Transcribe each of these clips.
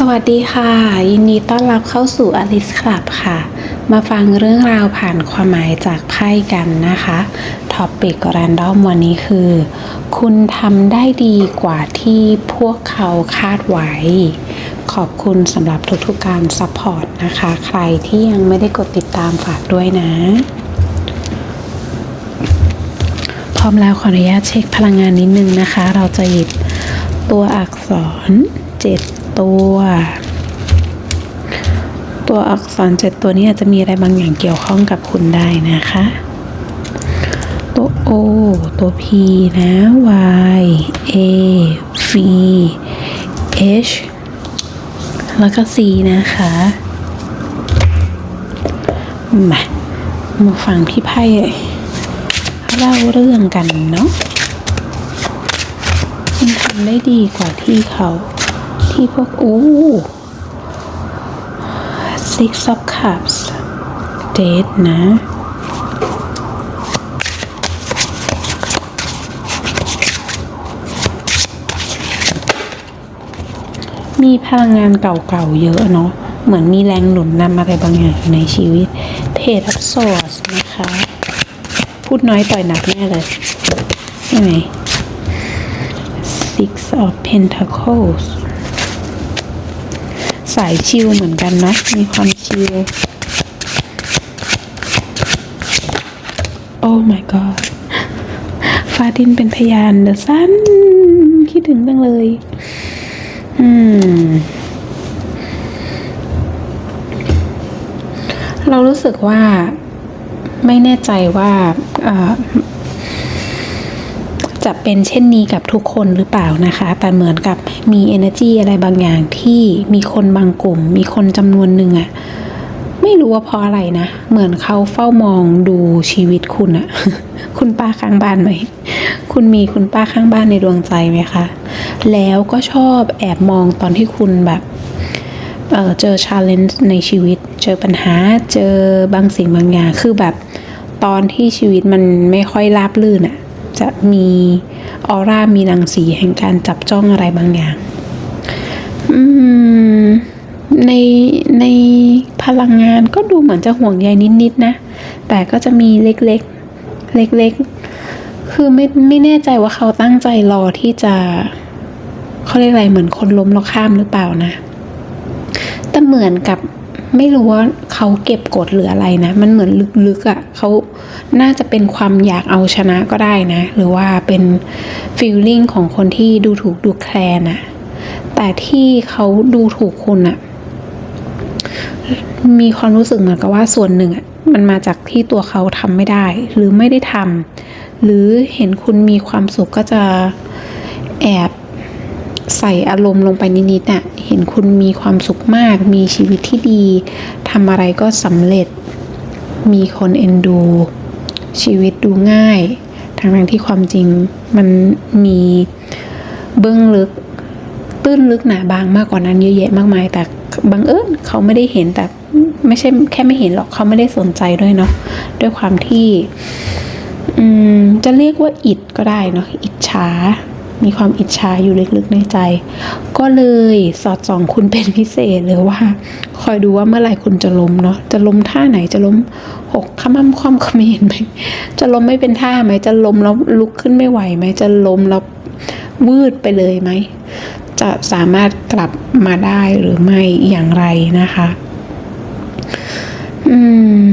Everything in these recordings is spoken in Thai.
สวัสดีค่ะ ยินดีต้อนรับเข้าสู่ Alice Club ค่ะ มาฟังเรื่องราวผ่านความหมายจากไพ่กันนะคะท็อปิกแรนดอมวันนี้คือ คุณทำได้ดีกว่าที่พวกเขาคาดไว้ ขอบคุณสำหรับทุกๆการซัพพอร์ตนะคะ ใครที่ยังไม่ได้กดติดตามฝากด้วยนะ พร้อมแล้วขออนุญาตเช็คพลังงานนิดนึงนะคะ เราจะหยิบตัวอักษร 7 ตัว ตัวอักษร7ตัวนี้อาจจะมีอะไรบางอย่างเกี่ยวข้องกับคุณได้นะคะ ตัว O ตัว P นะ Y A V H แล้วก็ C นะคะมามาฟังพี่ไพ่เล่าเรื่องกันเนาะคุณทำได้ดีกว่าที่เขา ที่พวกอู้ six of cups date นะมีพลังงานเก่าๆเยอะเนาะ เหมือนมีแรงหนุนนำอะไรบางอย่างในชีวิต Page of Swords นะคะ พูดน้อยต่อยหนักแน่เลย ใช่ไหม Six of Pentacles สายชิลเหมือนกันนะ มีความชิล โอ้ my god ฟาดินเป็นพยานเดอะซันคิดถึงจังเลย อืม เรารู้สึกว่าไม่แน่ใจว่าอ่อ จะเป็นเช่นนี้กับทุกคนหรือเปล่านะคะ แต่เหมือนกับมี energy อะไรบางอย่างที่มีคนบางกลุ่ม มีคนจำนวนหนึ่งอะไม่รู้ว่าเพราะอะไรนะ เหมือนเขาเฝ้ามองดูชีวิตคุณอะคุณป้าข้างบ้านไหม คุณมีคุณป้าข้างบ้านในดวงใจไหมคะ แล้วก็ชอบแอบมองตอนที่คุณแบบเอ่อเจอชาเลนจ์ในชีวิต เจอปัญหา เจอบางสิ่งบางอย่าง คือแบบตอนที่ชีวิตมันไม่ค่อยราบรื่นอะ จะมีออร่ามีรังสีแห่งการจับจ้องอะไรบางอย่าง อืม ในในพลังงานก็ดูเหมือนจะห่วงใยนิดๆนะ แต่ก็จะมีเล็กๆ เล็กๆ คือไม่ไม่แน่ใจว่าเขาตั้งใจรอที่จะเขาเรียกอะไรเหมือนคนล้มแล้วข้ามหรือเปล่านะ แต่เหมือนกับไม่รู้ว่า เขาเก็บกดหรืออะไรนะ มันเหมือนลึกๆอะ่ะเขาน่าจะเป็นความอยากเอาชนะก็ได้นะ หรือว่าเป็นฟีลลิ่งของคนที่ดูถูกดูแคลนอะแต่ที่เขาดูถูกคุณอะมีความรู้สึกเหมือนกับว่าส่วนหนึ่งอะมันมาจากที่ตัวเขาทำไม่ได้ หรือไม่ได้ทำหรือเห็นคุณมีความสุขก็จะแอบ ใส่อารมณ์ลงไปนิดๆน่ะเห็นคุณมีความสุขมาก มีชีวิตที่ดีทำอะไรก็สำเร็จ มีคนเอ็นดู ชีวิตดูง่ายทั้งทั้งที่ความจริงมันมีเบื้องลึก ตื้นลึกหนาบางมากกว่านั้นเยอะแยะมากมาย แต่บังเอิญเขาไม่ได้เห็นแต่ไม่ใช่แค่ไม่เห็นหรอกเขาไม่ได้สนใจด้วยเนาะด้วยความที่จะเรียกว่าอิดก็ได้เนาะอิจฉา มีความอิจฉาอยู่ลึกๆในใจ ก็เลยสอดส่องคุณเป็นพิเศษเลยว่า คอยดูว่าเมื่อไหร่คุณจะล้มเนาะจะล้มท่าไหนจะล้มหกขมั่มคว่ำขมรไหมจะล้มไม่เป็นท่าไหมจะล้มแล้วลุกขึ้นไม่ไหวไหมจะล้มแล้ววืดไปเลยไหมจะสามารถกลับมาได้หรือไม่อย่างไรนะคะ อืม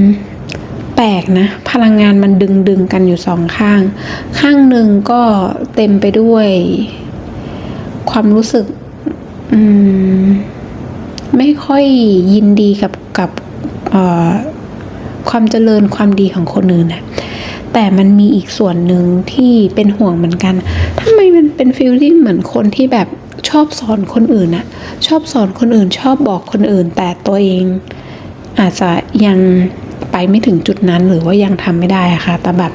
แปลกนะ พลังงานมันดึงดึงกันอยู่สองข้าง ข้างหนึ่งก็เต็มไปด้วย ความรู้สึกมไม่ค่อยยินดีกับกับความเจริญความดีของคนอื่นนะแต่มันมีอีกส่วนหนึ่งที่เป็นห่วงเหมือนกันทำไมมันเป็นฟีลลิ่งเหมือนคนที่แบบชอบสอนคนอื่นอะชอบสอนคนอื่น ชอบบอกคนอื่น แต่ตัวเองอาจจะยัง ไปไม่ถึงจุดนั้นหรือว่ายังทำไม่ได้ะค่ะ แต่แบบ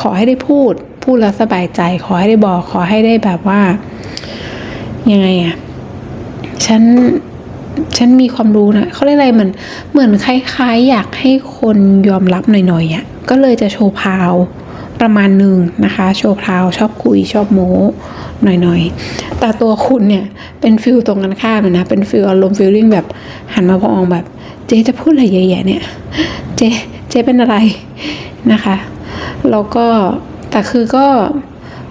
ขอให้ได้พูด พูดแล้วสบายใจ ขอให้ได้บอก ขอให้ได้แบบว่า ยังไงอะฉันฉันมีความรู้นะเขาเรียกอะไรเหมือนเหมือนคล้ายๆ อยากให้คนยอมรับหน่อยๆอะ่ะก็เลยจะโชว์พาว ประมาณหนึ่งนะคะ โชว์พราวชอบคุยชอบโม้หน่อยๆ แต่ตัวคุณเนี่ยเป็นฟิลตรงกันข้ามนะเป็นฟิลอารมณ์ฟิลลิ่งแบบหันมาพองแบบ เจ๊จะพูดอะไรเยอะแยะเนี่ยเจ๊เจ๊เป็นอะไรนะคะแล้วก็แต่คือก็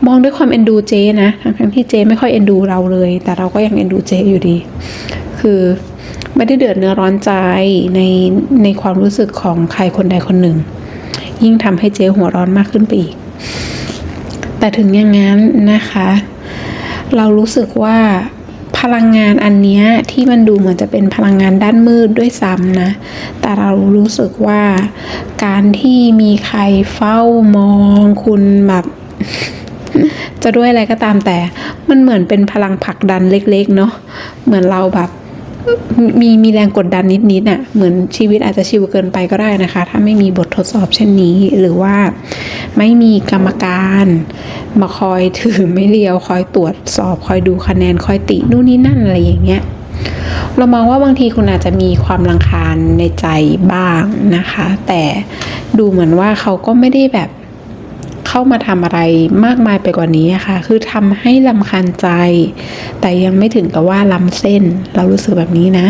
มองด้วยความเอ็นดูเจนะทั้งที่เจไม่ค่อยเอ็นดูเราเลย แต่เราก็ยังเอ็นดูเจอยู่ดี คือไม่ได้เดือดเนื้อร้อนใจในในความรู้สึกของใครคนใดคนหนึ่ง ยิ่งทำให้เจ๊หัวร้อนมากขึ้นไปอีก แต่ถึงอย่างนั้นนะคะ เรารู้สึกว่าพลังงานอันนี้ที่มันดูเหมือนจะเป็นพลังงานด้านมืดด้วยซ้ำนะ แต่เรารู้สึกว่าการที่มีใครเฝ้ามองคุณแบบจะด้วยอะไรก็ตามแต่ มันเหมือนเป็นพลังผลักดันเล็ก ๆ เนาะ เหมือนเราแบบ มีมีแรงกดดันนิดๆน่ะเหมือนชีวิตอาจจะชิวเกินไปก็ได้นะคะ ถ้าไม่มีบททดสอบเช่นนี้ หรือว่าไม่มีกรรมการมาคอยถือไม่เลียวคอยตรวจสอบ คอยดูคะแนนคอยตินู่นนี่นั่นอะไรอย่างเงี้ยเรามองว่าบางทีคุณอาจจะมีความรังคาญในใจบ้างนะคะ แต่ดูเหมือนว่าเขาก็ไม่ได้แบบ เข้ามาทำอะไรมากมายไปกว่านี้ค่ะ คือทำให้ลำคาญใจ แต่ยังไม่ถึงกับว่าล้ำเส้น เรารู้สึกแบบนี้นะ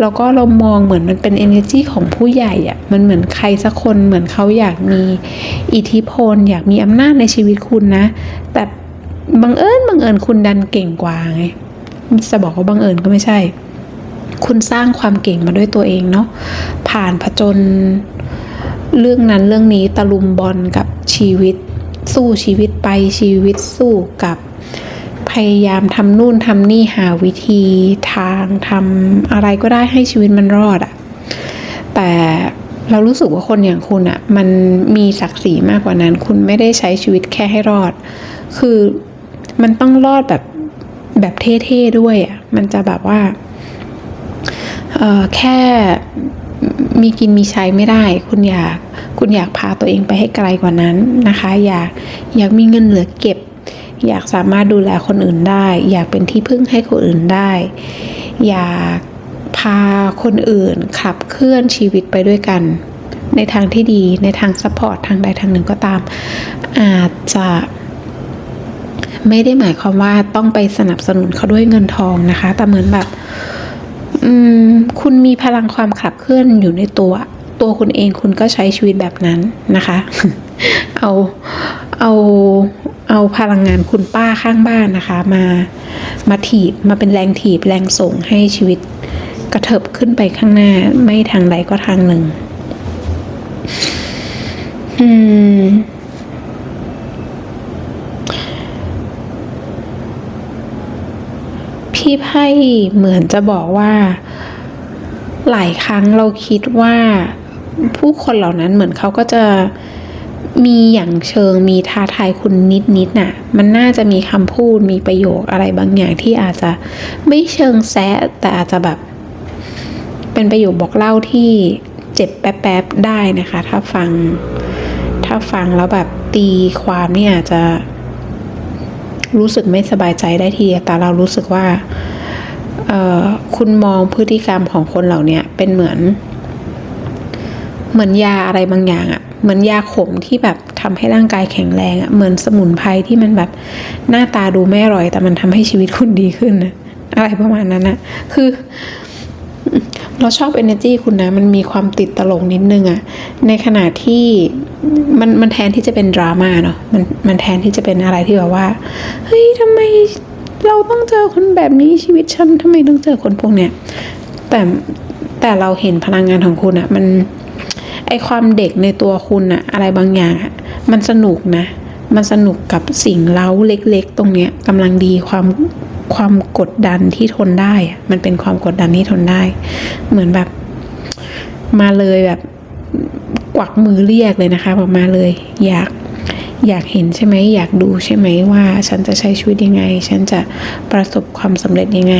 แล้วก็เรามองเหมือนมันเป็น energy ของผู้ใหญ่อะมันเหมือนใครสักคน เหมือนเขาอยากมีอิทธิพล อยากมีอำนาจในชีวิตคุณนะ แต่บังเอิญบังเอิญคุณดันเก่งกว่าไง จะบอกว่าบังเอิญก็ไม่ใช่ คุณสร้างความเก่งมาด้วยตัวเองเนาะ ผ่านผจญเรื่องนั้นเรื่องนี้ตะลุมบอลกับชีวิต สู้ชีวิตไปชีวิตสู้กับ พยายามทำนู่นทำนี่หาวิธีทางทำอะไรก็ได้ให้ชีวิตมันรอดอะแต่เรารู้สึกว่าคนอย่างคุณอะมันมีศักดิ์ศรีมากกว่านั้น คุณไม่ได้ใช้ชีวิตแค่ให้รอด คือมันต้องรอดแบบแบบเท่ๆด้วยอะมันจะแบบว่าเออแค่ มีกินมีใช้ไม่ได้ คุณอยากคุณอยากพาตัวเองไปให้ไกลกว่านั้นนะคะ อยากอยากมีเงินเหลือเก็บ อยากสามารถดูแลคนอื่นได้ อยากเป็นที่พึ่งให้คนอื่นได้ อยากพาคนอื่นขับเคลื่อนชีวิตไปด้วยกัน ในทางที่ดีในทางซัพพอร์ตทางใดทางหนึ่งก็ตาม อาจจะไม่ได้หมายความว่าต้องไปสนับสนุนเขาด้วยเงินทองนะคะ แต่เหมือนแบบ อืม คุณมีพลังความขับเคลื่อนอยู่ในตัว ตัวคุณเองคุณก็ใช้ชีวิตแบบนั้นนะคะ เอาเอาเอาพลังงานคุณป้าข้างบ้านนะคะ มามาถีบมาเป็นแรงถีบแรงส่งให้ชีวิตกระเถิบขึ้นไปข้างหน้า ไม่ทางใดก็ทางหนึ่ง อืม พี่ไพ่เหมือนจะบอกว่า หลายครั้งเราคิดว่าผู้คนเหล่านั้นเหมือนเขาก็จะมีอย่างเชิงมีท้าทายคุณนิดนิดๆน่ะ มันน่าจะมีคำพูดมีประโยคอะไรบางอย่างที่อาจจะไม่เชิงแซะแต่อาจจะแบบ เป็นประโยคบอกเล่าที่เจ็บแป๊บๆได้นะคะ ถ้าฟัง ถ้าฟังแล้วแบบตีความนี่อาจจะ รู้สึกไม่สบายใจได้ทีแต่เรารู้สึกว่าคุณมองพฤติกรรมของคนเหล่านี้เป็นเหมือน เหมือนยาอะไรบางอย่างอะเหมือนยาขมที่แบบทำให้ร่างกายแข็งแรงอะเหมือนสมุนไพรที่มันแบบหน้าตาดูไม่อร่อย แต่มันทำให้ชีวิตคุณดีขึ้นนะอะไรประมาณนั้นนะคือ เราชอบ energy คุณนะ มันมีความติดตลกนิดนึงอะในขณะที่มันมันแทนที่จะเป็นดราม่าเนาะมันมันแทนที่จะเป็นอะไรที่แบบว่า เฮ้ยทำไมเราต้องเจอคนแบบนี้ชีวิตฉันทำไมต้องเจอคนพวกเนี้ยแต่แต่เราเห็นพลังงานของคุณอะมันไอความเด็กในตัวคุณอะอะไรบางอย่างอะมันสนุกนะ มันสนุกกับสิ่งเล้าเล็ก ๆ ตรงเนี้ยกำลังดีความ ความกดดันที่ทนได้ มันเป็นความกดดันที่ทนได้ เหมือนแบบ มาเลยแบบกวักมือเรียกเลยนะคะบอกมาเลย อยากอยากเห็นใช่ไหมอยากดูใช่ไหมว่า ฉันจะใช้ชีวิตยังไง ฉันจะประสบความสำเร็จยังไง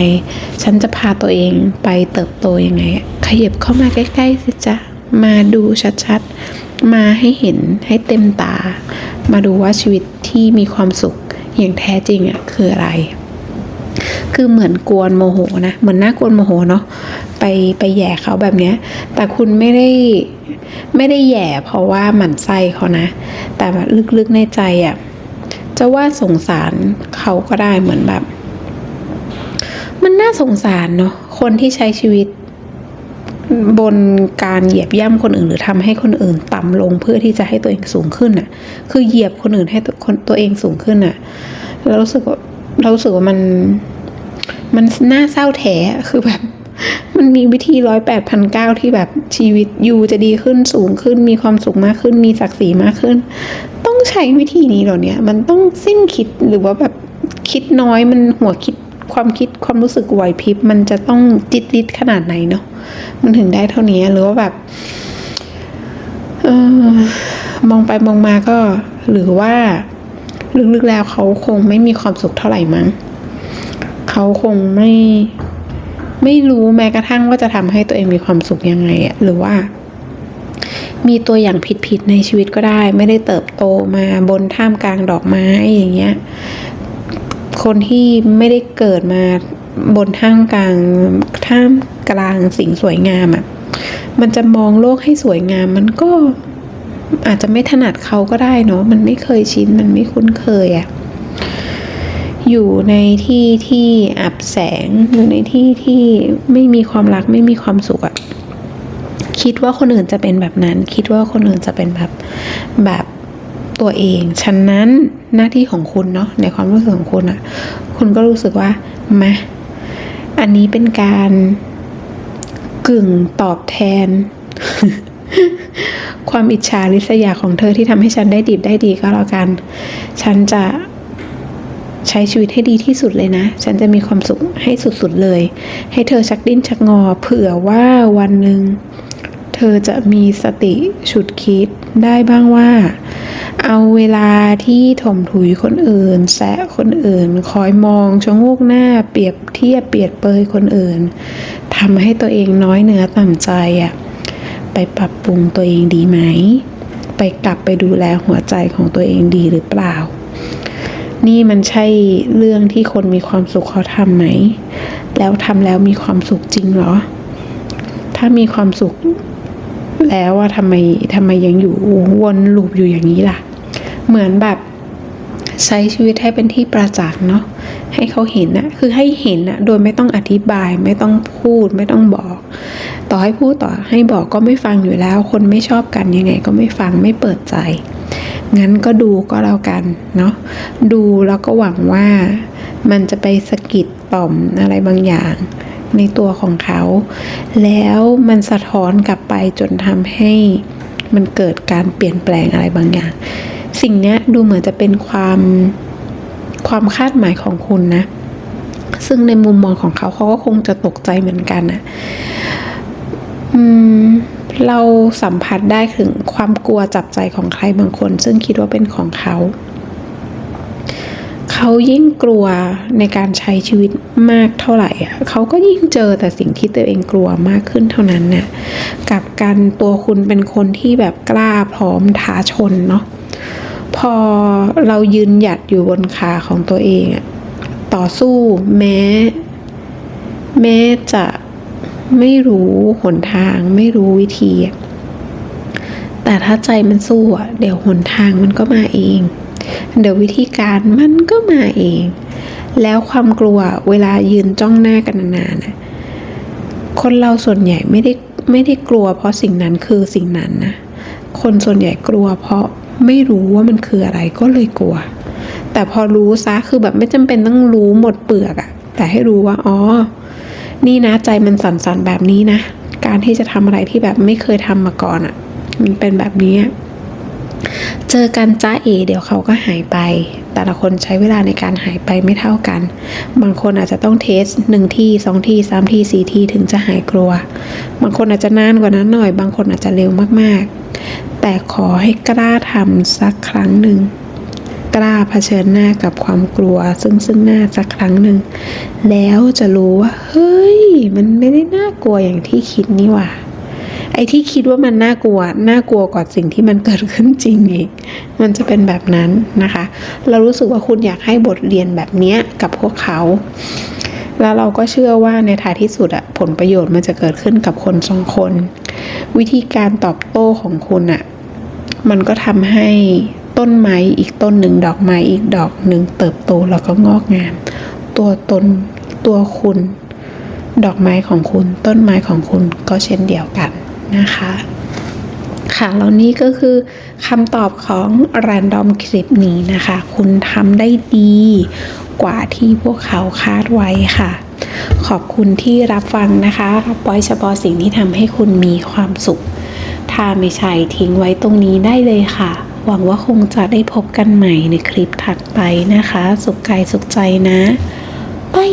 ฉันจะพาตัวเองไปเติบโตยังไงขยับเข้ามาใกล้ๆสิจ๊ะมาดูชัดๆ มาให้เห็นให้เต็มตา มาดูว่าชีวิตที่มีความสุขอย่างแท้จริงอะคืออะไร คือเหมือนกวนโมโหนะเหมือนหน้ากวนโมโหเนาะไปไปแย่เขาแบบเนี้ย แต่คุณไม่ได้ไม่ได้แย่เพราะว่าหมั่นไส้เขานะ แต่ลึกๆในใจอะ่ะจะว่าสงสารเขาก็ได้เหมือนแบบ มันน่าสงสารเนาะคนที่ใช้ชีวิตบนการเหยียบย่ำคนอื่น หรือทำให้คนอื่นต่ำลงเพื่อที่จะให้ตัวเองสูงขึ้นน่ะ คือเหยียบคนอื่นให้ตัวคนตัวเองสูงขึ้นน่ะเรารู้สึกว่าเรารู้สึกว่ามัน มันน่าเศร้าแท้คือแบบ มันมีวิธีร้อยแปดพันเก้าที่แบบชีวิตยูจะดีขึ้นสูงขึ้น มีความสุขมากขึ้น มีศักดิ์ศรีมากขึ้น ต้องใช้วิธีนี้หรอเนี่ย มันต้องสิ้นคิดหรือว่าแบบคิดน้อยมันหัวคิดความคิดความรู้สึกไหวพริบมันจะต้องจิตริดขนาดไหนเนาะมันถึงได้เท่านี้หรือว่าแบบเออมองไปมองมาก็ หรือว่าลึกๆแล้วเขาคงไม่มีความสุขเท่าไหร่มั้ง เขาคงไม่ไม่รู้แม้กระทั่งว่าจะทำให้ตัวเองมีความสุขยังไงอะหรือว่า มีตัวอย่างผิดๆในชีวิตก็ได้ ไม่ได้เติบโตมาบนท่ามกลางดอกไม้อย่างเงี้ย คนที่ไม่ได้เกิดมาบนท่ามกลางท่ามกลางสิ่งสวยงามอะ่ะ มันจะมองโลกให้สวยงาม มันก็อาจจะไม่ถนัดเขาก็ได้เนาะมันไม่เคยชินมันไม่คุ้นเคยอะ่ะ อยู่ในที่ที่อับแสงอยู่ในที่ที่ไม่มีความรักไม่มีความสุขอะคิดว่าคนอื่นจะเป็นแบบนั้น คิดว่าคนอื่นจะเป็นแบบแบบตัวเองฉะนั้นหน้าที่ของคุณเนาะในความรู้สึกของคุณอะคุณก็รู้สึกว่ามาอันนี้เป็นการกึ่งตอบแทน ความอิจฉาริษยาของเธอที่ทำให้ฉันได้ดีได้ดีก็แล้วกัน ฉันจะ ใช้ชีวิตให้ดีที่สุดเลยนะ ฉันจะมีความสุขให้สุดๆเลย ให้เธอชักดิ้นชักงอ เผื่อว่าวันหนึ่งเธอจะมีสติฉุดคิดได้บ้างว่า เอาเวลาที่ถมถุยคนอื่นแซะคนอื่น คอยมองชะโงกหน้าเปรียบเทียบเปรียบเปยคนอื่นทำให้ตัวเองน้อยเนื้อต่ำใจอะ่ะไปปรับปรุงตัวเองดีไหม ไปกลับไปดูแลหัวใจของตัวเองดีหรือเปล่า นี่มันใช่เรื่องที่คนมีความสุขเขาทำไหม แล้วทำแล้วมีความสุขจริงเหรอ ถ้ามีความสุขแล้วว่าทำไมทำไมยังอยู่วนลูปอยู่อย่างนี้ล่ะ เหมือนแบบใช้ชีวิตให้เป็นที่ประจักษ์เนาะให้เขาเห็นนะคือให้เห็นนะโดยไม่ต้องอธิบายไม่ต้องพูดไม่ต้องบอก ต่อให้พูดต่อให้บอกก็ไม่ฟังอยู่แล้ว คนไม่ชอบกันยังไงก็ไม่ฟังไม่เปิดใจ งั้นก็ดูก็แล้วกันเนาะดูแล้วก็หวังว่ามันจะไปสะกิดต่อมอะไรบางอย่างในตัวของเขา แล้วมันสะท้อนกลับไปจนทำให้มันเกิดการเปลี่ยนแปลงอะไรบางอย่าง สิ่งนี้ดูเหมือนจะเป็นความความคาดหมายของคุณนะ ซึ่งในมุมมองของเขาเขาก็คงจะตกใจเหมือนกันนะอืม เราสัมผัสได้ถึงความกลัวจับใจของใครบางคน ซึ่งคิดว่าเป็นของเขา เขายิ่งกลัวในการใช้ชีวิตมากเท่าไหร่ เขาก็ยิ่งเจอแต่สิ่งที่ตัวเองกลัวมากขึ้นเท่านั้นน่ะกับการตัวคุณเป็นคนที่แบบกล้าพร้อมท้าชนเนาะพอเรายืนหยัดอยู่บนขาของตัวเองต่อสู้แม้ แม้จะ ไม่รู้หนทาง ไม่รู้วิธี แต่ถ้าใจมันสู้อะเดี๋ยวหนทางมันก็มาเอง เดี๋ยววิธีการมันก็มาเอง แล้วความกลัวเวลายืนจ้องหน้ากันนานๆนะคนเราส่วนใหญ่ไม่ได้ไม่ได้กลัว เพราะสิ่งนั้นคือสิ่งนั้นนะคนส่วนใหญ่กลัว เพราะไม่รู้ว่ามันคืออะไรก็เลยกลัว แต่พอรู้ซะคือแบบไม่จำเป็นต้องรู้หมดเปลือกอะแต่ให้รู้ว่าอ๋อ นี่นะใจมันสั่นๆแบบนี้นะ การที่จะทำอะไรที่แบบไม่เคยทำมาก่อนอะมันเป็นแบบนี้ เจอกันจ้าเอ เดี๋ยวเขาก็หายไป แต่ละคนใช้เวลาในการหายไปไม่เท่ากัน บางคนอาจจะต้องเทสหนึ่งที่สองที่สามที่สี่ที่ถึงจะหายกลัว บางคนอาจจะนานกว่านั้นหน่อย บางคนอาจจะเร็วมากๆ แต่ขอให้กล้าทำสักครั้งหนึ่ง กล้าเผชิญหน้ากับความกลัว ซึ่งซึ่งหน้าสักครั้งหนึ่ง แล้วจะรู้ว่า เฮ้ย มันไม่ได้น่ากลัวอย่างที่คิดนี่หว่า ไอ้ที่คิดว่ามันน่ากลัว น่ากลัวกว่าสิ่งที่มันเกิดขึ้นจริงอีก มันจะเป็นแบบนั้นนะคะ เรารู้สึกว่าคุณอยากให้บทเรียนแบบเนี้ยกับพวกเขา แล้วเราก็เชื่อว่าในท้ายที่สุดอะผลประโยชน์มันจะเกิดขึ้นกับคนสองคน วิธีการตอบโต้ของคุณอะมันก็ทำให้ ต้นไม้อีกต้นหนึ่งดอกไม้อีกดอกหนึ่งเติบโตแล้วก็งอกงาม ตัวตนตัวคุณ ดอกไม้ของคุณ ต้นไม้ของคุณก็เช่นเดียวกันนะคะ ค่ะแล้วนี่ก็คือคำตอบของ Random คลิปนี้นะคะ คุณทำได้ดีกว่าที่พวกเขาคาดไว้ค่ะ ขอบคุณที่รับฟังนะคะรับไว้เฉพาะสิ่งที่ทำให้คุณมีความสุข ถ้าไม่ใช่ทิ้งไว้ตรงนี้ได้เลยค่ะ หวังว่าคงจะได้พบกันใหม่ในคลิปถัดไปนะคะ สุขกายสุขใจนะบาย